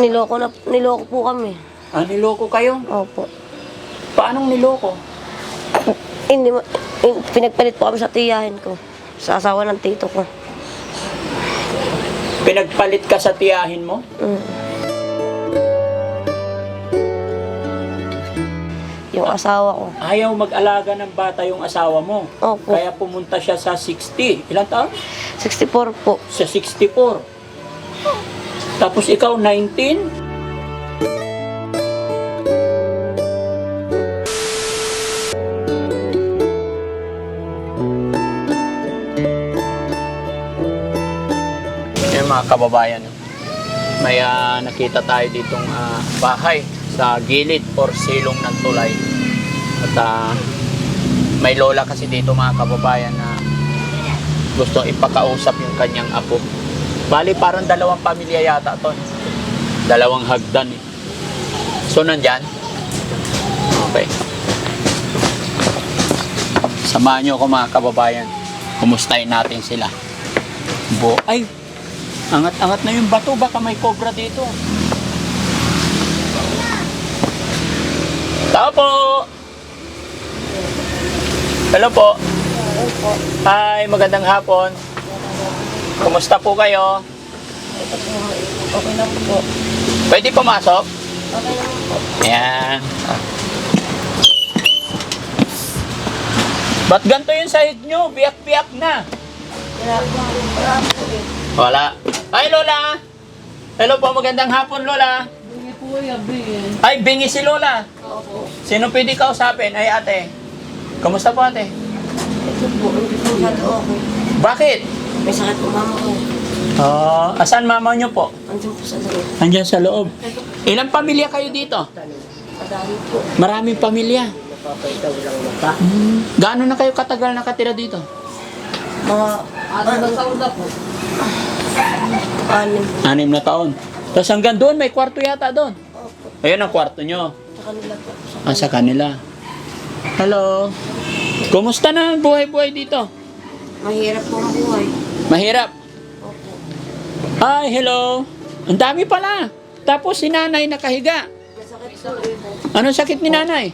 Niloko na, niloko po kami. Ah, niloko kayo? Opo. Paanong niloko? Hindi, in- pinagpalit po kami sa tiyahin ko. Sa asawa ng tito ko. Pinagpalit ka sa tiyahin mo? Mm. Yung asawa ko. Ayaw mag-alaga ng bata yung asawa mo. Opo. Kaya pumunta siya sa 60. Ilan taon? 64 po. Sa 64. Tapos ikaw 19? Yung mga kababayan, may ah, nakita tayo ditong ah, bahay sa gilid or silong ng tulay. At ah, may lola kasi dito mga kababayan na gusto ipakausap yung kanyang apo. Bali, parang dalawang pamilya yata to. Dalawang hagdan eh. So, nandyan? Okay. Samahan nyo ako mga kababayan. Kumustahin natin sila. Bo Ay! Angat-angat na yung bato. Baka may cobra dito. Tao po! Hello po. Hi, magandang hapon. Kumusta po kayo? Okay lang po. Pwede pumasok? Okay lang po. Ayan. Ba't ganito yung sahig nyo? Biyak-biyak na. Wala eh. Hi, Lola! Hello po, magandang hapon, Lola. Hindi po kuya, bigyan. Ay, bingi si Lola. Opo. Sino pwede kausapin? Ay, ate. Kumusta po, ate? Ito po. Hindi po okay. Bakit? May sakit po mama ko. Oh, asan mama nyo po? Andiyan po sa sakit. Andyan sa loob. Ilang pamilya kayo dito? Madami po. Maraming pamilya. Hmm. Gaano na kayo katagal nakatira dito? Mga Ano na taon na po? anim. Anim na taon. Tapos hanggang doon, may kwarto yata doon. Opo. Ayun ang kwarto nyo. Sa kanila po. Sa Ah, sa kanila. Hello. Kumusta na ang buhay-buhay dito? Mahirap po ang buhay. Mahirap. Opo. Ay, hello. Ang dami pala. Tapos si nanay nakahiga. Anong sakit ni nanay?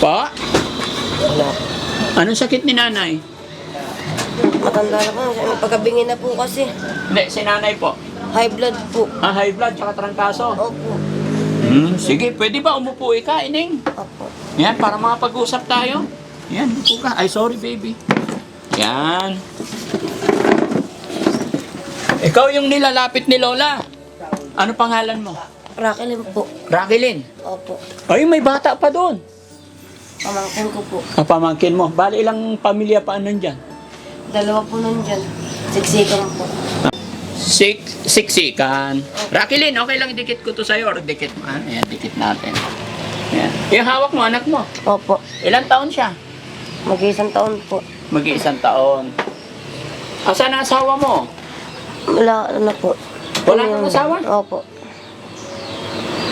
Pa? Anong sakit ni nanay? Matanda na po. Pagkabingin na po kasi. Hindi, si nanay po. High blood po. Ah, high blood tsaka trangkaso. Opo. Hmm, sige, pwede ba umupo ka, Ining? Opo. Yan, para makapag-usap tayo. Yan, upo ka. Ay, sorry, baby. Yan. Ikaw yung nilalapit ni Lola. Ano pangalan mo? Rakilin po. Rakilin. Opo. Ay, may bata pa doon. Pamangkin ko po. Ang pamangkin mo. Bali, ilang pamilya pa nandyan? Dalawa po nandyan. Siksikan po. Sik, siksikan. Rakilin, okay lang dikit ko to sa'yo or dikit mo. Ah, Ayan, dikit natin. Ayan. Yung hawak mo, anak mo. Opo. Ilang taon siya? Mag-isang taon po. Mag-iisang taon. Asan ang asawa mo? Wala na po. Wala Ano kang yun? asawa? Opo.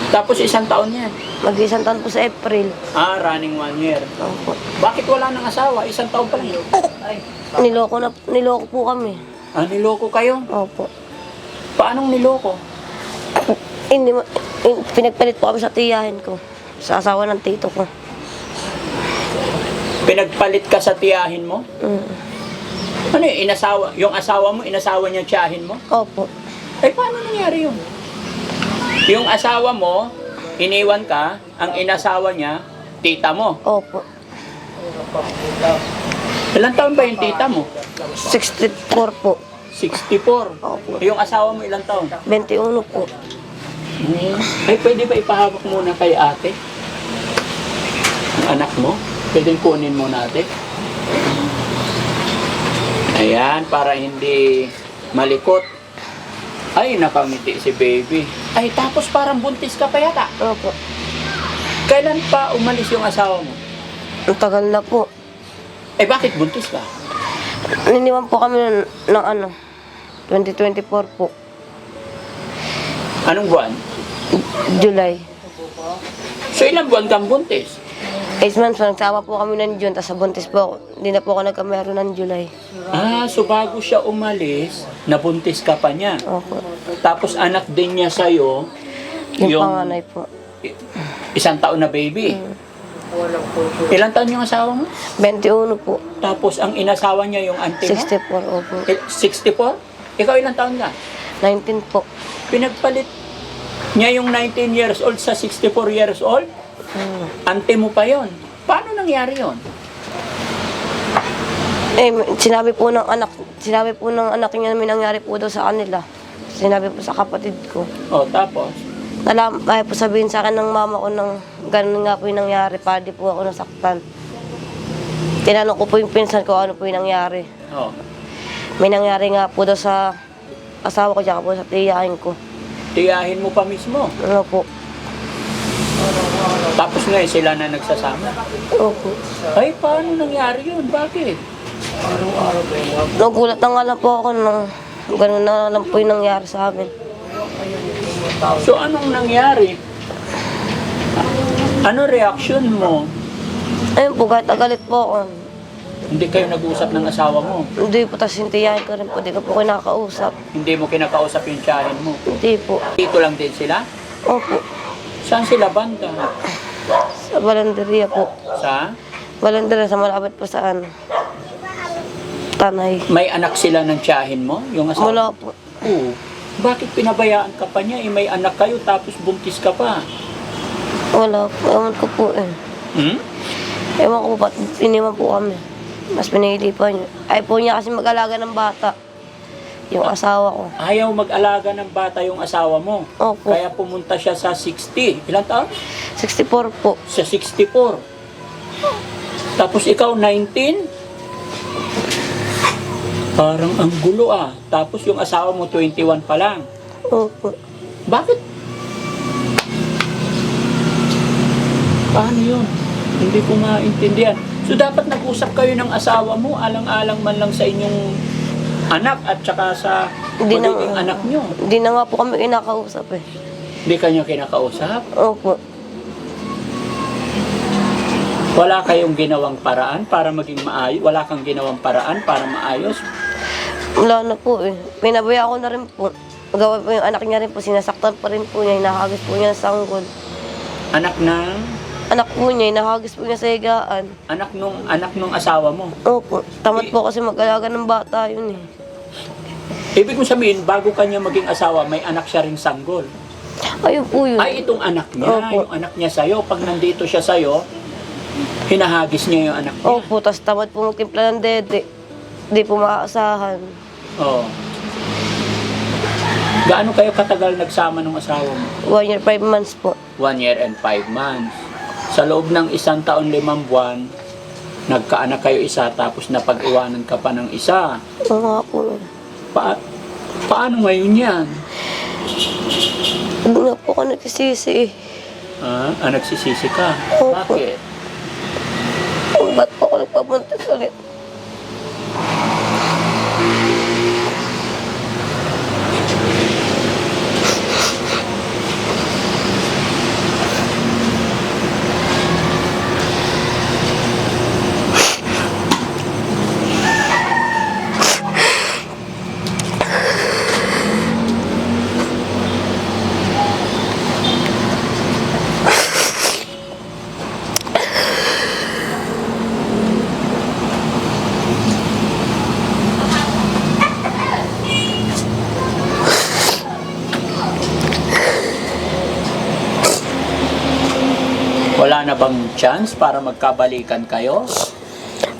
Tapos isang taon yan. Mag-isang taon po sa April. Ah, running one year. Opo. Bakit wala nang asawa? Isang taon pa lang. Ay. Niloko na, niloko po kami. Ah, niloko kayo? Opo. Paanong niloko? Hindi, ma- in- pinagpalit po kami sa tiyahin ko. Sa asawa ng tito ko. Pinagpalit ka sa tiyahin mo? Mm. Ano yung inasawa? Yung asawa mo, inasawa niya tiyahin mo? Opo. Eh, paano nangyari yun? Yung asawa mo, iniwan ka, ang inasawa niya, tita mo. Opo. Ilang taon ba yung tita mo? 64 po. 64. Opo. Yung asawa mo ilang taon? 21 po. Ay, pwede ba ipahawak muna kay ate? Ang anak mo? Pwede kunin mo natin? Ayan, para hindi malikot. Ay, nakangiti si baby. Ay, tapos parang buntis ka pa yata. Opo. Kailan pa umalis yung asawa mo? Ang tagal na po. Eh, bakit buntis ka? Niniwan po kami ng, ng ano, 2024 po. Anong buwan? July. So, ilang buwan kang buntis? 8 months po, nagsama po kami ng June, tapos sa buntis po ako. Hindi na po ako nagkamero ng July. Ah, so bago siya umalis, nabuntis ka pa niya. Opo. Tapos anak din niya sa'yo, Yung, Yung- panganay po. i- isang taon na baby. Ilang taon yung asawa mo? 21 po. Tapos ang inasawa niya yung auntie mo? 64 opo. Eh, 64? Ikaw ilang taon ka? 19 po. Pinagpalit niya yung 19 years old sa 64 years old? Hmm. Ante mo pa yon. Paano nangyari yon? Eh, sinabi po ng anak, sinabi po ng anak niya na may nangyari po daw sa kanila. Sinabi po sa kapatid ko. O, tapos? Alam, ay po sabihin sa akin ng mama ko nang ganun nga po yung nangyari, para di po ako nasaktan. Tinanong ko po yung pinsan ko ano po yung nangyari. O, May nangyari nga po daw sa asawa ko, tsaka po sa tiyahin ko. tiyahin mo pa mismo. Ano po? Tapos ngayon sila na nagsasama. Opo. Ay, paano nangyari yun? Bakit? Nagulat na nga lang po ako nang ganun na lang po yung nangyari sa amin. So, anong nangyari? Ano reaction mo? Ayun po, kahit agalit po ako. Hindi kayo nag-usap ng asawa mo. Hindi po, tapos yung tiyahin ko rin po, di ko po kinakausap. Hindi mo kinakausap yung tiyahin mo. Hindi po. Dito lang din sila? Opo. Saan sila banda? Sa balanderia po. Sa? Balanderia sa malapit po saan? Tanay. May anak sila ng tiyahin mo? Yung asawa? Wala po. Oo. Bakit pinabayaan ka pa niya? Eh, may anak kayo tapos buntis ka pa. Wala po. Ewan ko po eh. Hmm? Ewan ko po, iniwan po kami. Mas pinili pa niya. Ay po niya kasi mag-alaga ng bata. Yung asawa ko. Ayaw mag-alaga ng bata yung asawa mo. Opo. Kaya pumunta siya sa 60. Ilan taon? 64 po. Sa 64. Tapos ikaw 19? Parang ang gulo ah. Tapos yung asawa mo 21 pa lang. Opo. Bakit? Paano yun? Hindi ko maintindihan. So dapat nag-usap kayo ng asawa mo, alang-alang man lang sa inyong anak at saka sa Hindi na- anak nyo. Hindi na nga po kami kinakausap eh. Hindi kanya kinakausap. Opo. Wala kayong ginawang paraan para maging maayos. Wala kang ginawang paraan para maayos. Wala na po eh. Pinabaya ko na rin po. Gawa po yung anak niya rin po. Sinasaktan pa rin po niya. Hinahagis po niya ng sanggol. Anak ng Anak po niya, hinahagis po niya sa higaan. anak nung anak nung asawa mo. Opo. Tamad po kasi mag-alaga ng bata yun eh. Ibig kong sabihin, bago kanya maging asawa, may anak siya ring sanggol. Ayun po yun. Ay, itong anak niya, Opo. yung anak niya sa'yo. Pag nandito siya sa'yo, hinahagis niya yung anak niya. Opo, tapos tamad po magtimpla ng dede. Hindi po maaasahan. Oo. Gaano kayo katagal nagsama ng asawa mo? One year, five months po. One year and five months. Sa loob ng isang taon, limang buwan, nagkaanak kayo isa, tapos napag-iwanan ka pa ng isa. Oo nga po. Pa paano ngayon yan? Hindi nga po ako nagsisisi. Ah, ah, nagsisisi ka. Opo. Bakit? Ba't po ako nagpapunta ulit? Wala na bang chance para magkabalikan kayo?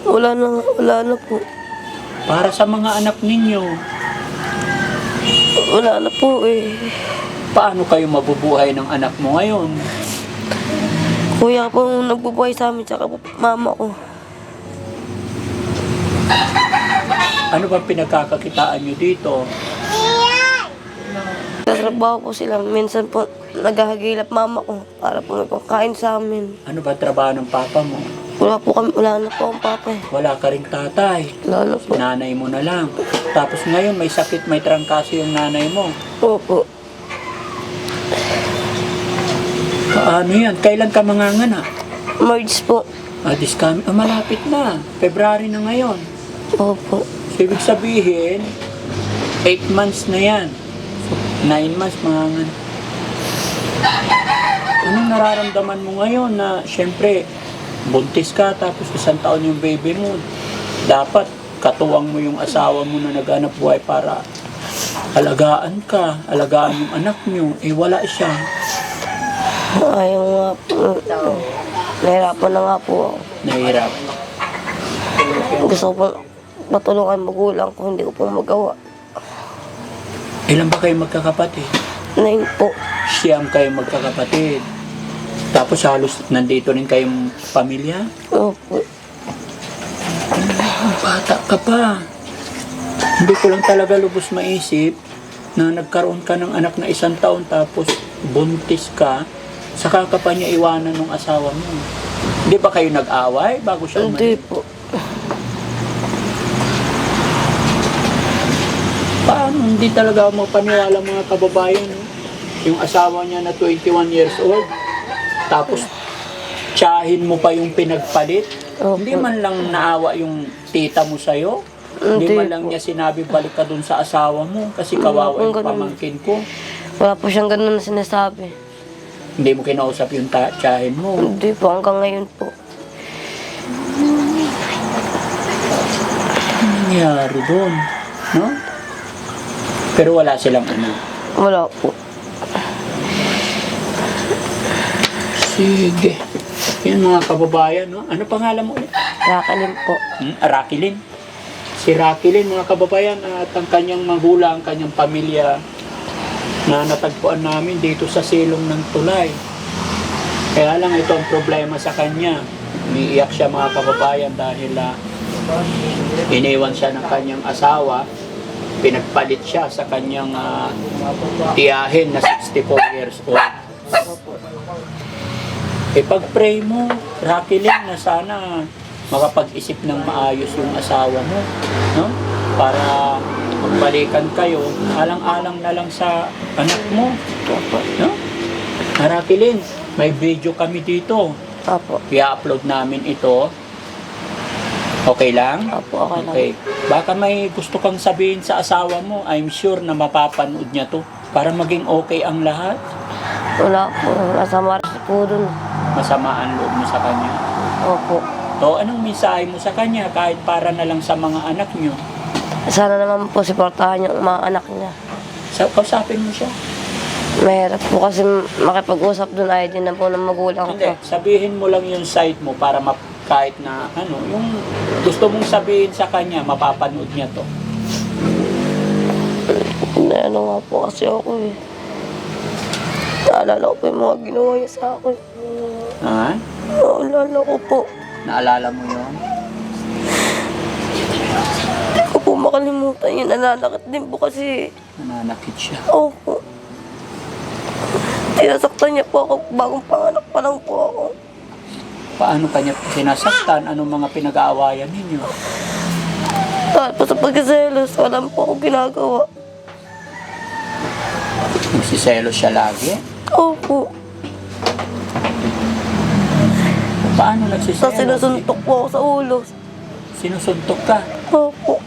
Wala na, wala na po. Para sa mga anak ninyo, Wala na po eh. paano kayo mabubuhay ng anak mo ngayon? Kuya po ang nagbubuhay sa amin, tsaka po mama ko. Ano ba pinagkakakitaan nyo dito? Nagtrabaho po sila. Minsan po naghahagilap mama ko para po may pangkain sa amin. Ano ba trabaho ng papa mo? Wala po kami, wala na po ang papa eh. Wala ka ring tatay. Wala na po. Nanay mo na lang. Tapos ngayon may sakit, may trangkaso yung nanay mo. Opo. Paano yan? Kailan ka manganganak? March po. Ah, this coming, ah, malapit na. February na ngayon. Opo. So, ibig sabihin, 8 months na yan. So, 9 months, mga nga. Anong nararamdaman mo ngayon na, syempre, buntis ka, tapos isang taon yung baby mo. Dapat, katuwang mo yung asawa mo na naghanap buhay para alagaan ka, alagaan yung anak niyo. Eh, wala siya. Ayaw nga po. Nahirapan na nga po ako. Nahirap. Gusto ko pong matulungan magulang ko, hindi ko po magawa. Ilan ba kayo magkakapatid? Nine po. Siyam kayo magkakapatid. Tapos halos nandito rin kayong pamilya? Opo. Bata ka pa. Hindi ko lang talaga lubos maisip na nagkaroon ka ng anak na isang taon tapos buntis ka, saka ka pa niya iwanan ng asawa mo. Hindi ba kayo nag-away bago siya Hindi umalis? po. Paano hindi talaga mo paniwala mga kababayan? no? Yung asawa niya na 21 years old, tapos tsahin mo pa yung pinagpalit. Opo. Hindi man lang naawa yung tita mo sa'yo. Hindi Hindi man lang po. niya sinabi balik ka dun sa asawa mo kasi kawawa yung ganun. pamangkin ko. Wala po siyang ganun na sinasabi. Hindi mo kinausap yung ta- tsahin mo. Hindi po, hanggang ngayon po. Ano nangyari dun? No? Pero wala silang ano. Wala po. Sige. Yan mga kababayan, no? Ano pangalan mo ulit? Rakalin po. Hmm? Rakilin. Si Rakilin, mga kababayan, at ang kanyang magulang, ang kanyang pamilya na natagpuan namin dito sa silong ng tulay. Kaya lang ito ang problema sa kanya. Umiiyak siya mga kababayan dahil ah, iniwan siya ng kanyang asawa. Pinagpalit siya sa kanyang ah, tiyahin na 64 years old. Ipag-pray mo, Rakilin, na sana makapag-isip ng maayos yung asawa mo, no? Para magbalikan kayo, alang-alang na lang sa anak mo, no? Rakilin, may video kami dito. Opo. I-upload namin ito. Okay lang? Opo, okay lang. Okay. Baka may gusto kang sabihin sa asawa mo, I'm sure na mapapanood niya to para maging okay ang lahat. Wala po. Nasa Mars po dun. Masama ang loob mo sa kanya. Opo. O anong mensahe mo sa kanya kahit para na lang sa mga anak niyo? Sana naman po supportahan yung mga anak niya. Sa kausapin mo siya. Mahirap po kasi makipag-usap dun ay din na po ng magulang Hindi, ko. sabihin mo lang yung side mo para map kahit na ano, yung gusto mong sabihin sa kanya, mapapanood niya to. Na ano nga po kasi ako eh. Naalala ko po yung mga ginawa niya sa akin. Ha? Naalala ko po. Naalala mo yun? Hindi ko po makalimutan yun. Nananakit din po kasi. Nananakit siya. Opo. Tinasaktan niya po ako bagong panganak pa lang po ako. Paano kanya sinasaktan? Anong mga pinag-aawayan ninyo? Tapos sa pagkaselos, wala po ako ginagawa. Nagsiselo siya lagi? Opo. Paano Tapos nagsiselo? sinusuntok po ako sa ulo. Sinusuntok ka? Opo.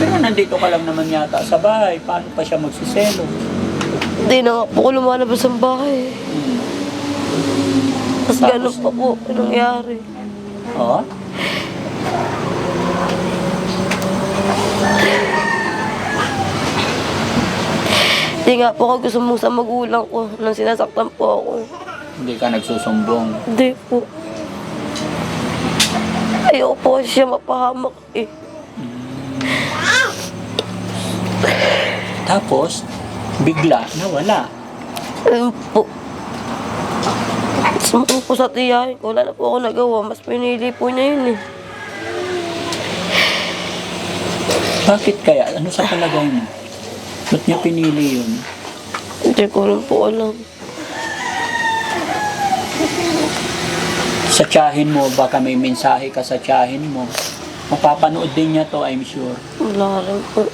Pero nandito ka lang naman yata sa bahay. Paano pa siya magsiselo? Hindi na nga po ako lumalabas ng bahay. Hmm. Tapos Tapos? ganun pa po ang nangyari. Oo? Hindi nga po ako gusto mong sa magulang ko nang sinasaktan po ako. Hindi ka nagsusumbong. Hindi po. Ayoko po kasi siya mapahamak eh. Tapos, bigla nawala. Ayun po. Sumakot po sa tiyahin ko. Wala na po ako nagawa. Mas pinili po niya yun eh. Bakit kaya? Ano sa palagay mo? Ba't niya pinili yun? Hindi ko rin po alam. Sa tiyahin mo, baka may mensahe ka sa tiyahin mo. Mapapanood din niya to, I'm sure. Wala rin po.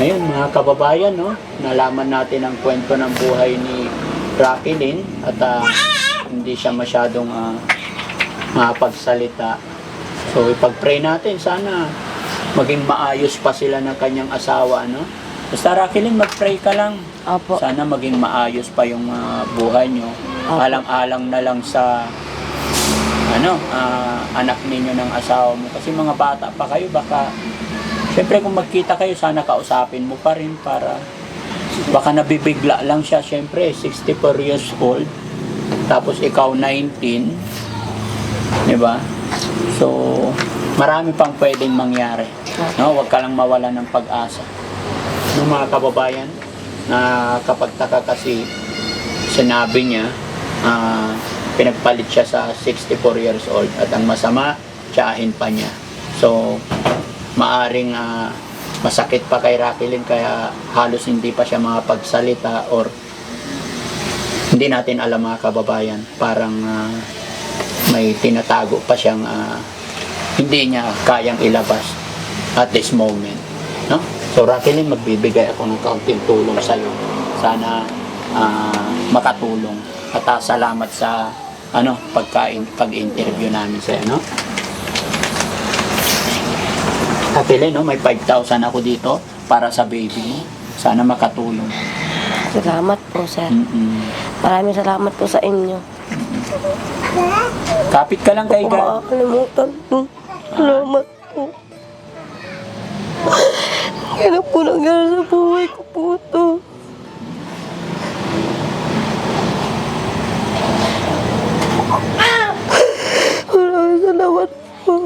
Ayun mga kababayan, no? nalaman natin ang kwento ng buhay ni Rakilin at ah, hindi siya masyadong uh, makapagsalita. So ipag-pray natin, sana maging maayos pa sila ng kanyang asawa. No? Basta Rakilin, mag-pray ka lang. Opo. Sana maging maayos pa yung ah, buhay nyo. Alang-alang na lang sa ano, ah, anak ninyo ng asawa mo. Kasi mga bata pa kayo, baka Siyempre kung magkita kayo, sana kausapin mo pa rin para baka nabibigla lang siya. Siyempre, 64 years old. Tapos ikaw 19. Di ba? So, marami pang pwedeng mangyari. No? Huwag ka lang mawala ng pag-asa. No, mga kababayan, na kapag taka kasi sinabi niya, ah, pinagpalit siya sa 64 years old at ang masama, tsahin pa niya. So, maaring ah, masakit pa kay Rakilin kaya halos hindi pa siya makapagsalita or hindi natin alam mga kababayan. Parang ah, may tinatago pa siyang ah, hindi niya kayang ilabas at this moment no? So Rakilin magbibigay ako ng kaunting tulong sa iyo sana ah, makatulong at ah, salamat sa ano pagkain pag-interview namin sa iyo no Kapili, no? May 5,000 ako dito para sa baby mo. Sana makatulong. Salamat po, sir. Mm-mm. Maraming salamat po sa inyo. Kapit ka lang kay God. makakalimutan po. Salamat po. Ang po nangyari sa buhay ko po ito. Maraming salamat po.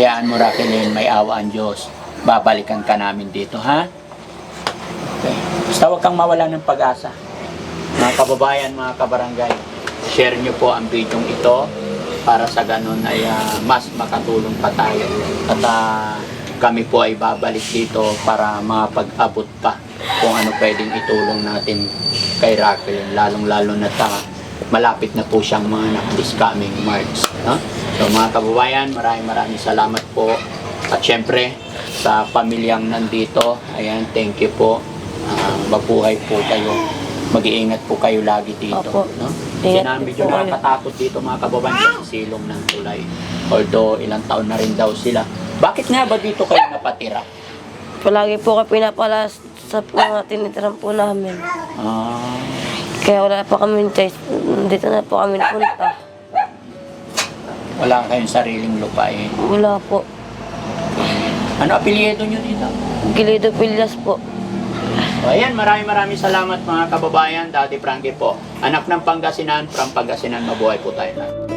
Kayaan mo, Raquelin, may awa ang Diyos. Babalikan ka namin dito, ha? Okay. Basta huwag kang mawala ng pag-asa. Mga kababayan, mga kabarangay, share nyo po ang video ito para sa ganun ay ah, mas makatulong pa tayo. At ah, kami po ay babalik dito para makapag-abot pa kung ano pwedeng itulong natin kay Raquel, lalong-lalo na ta malapit na po siyang mga this coming March. No? So mga kababayan, maraming maraming salamat po. At syempre, sa pamilyang nandito, ayan, thank you po. Ah, mabuhay po kayo. Mag-iingat po kayo lagi dito. Opo. No? Ingat Sinabi po medyo nakakatakot dito mga kababayan sa silong ng tulay. Although ilang taon na rin daw sila. Bakit nga ba dito kayo napatira? Palagi po ka pinapalas sa mga tinitiran po namin. Ah, Kaya wala pa kami choice. Dito na po kami napunta. Wala kayong sariling lupain. Wala po. Ano apelyido nyo dito? Gilido Pilas po. So, ayan, maraming maraming salamat mga kababayan. Daddy Frankie po. Anak ng Pangasinan, from Pangasinan, mabuhay po tayo. lahat.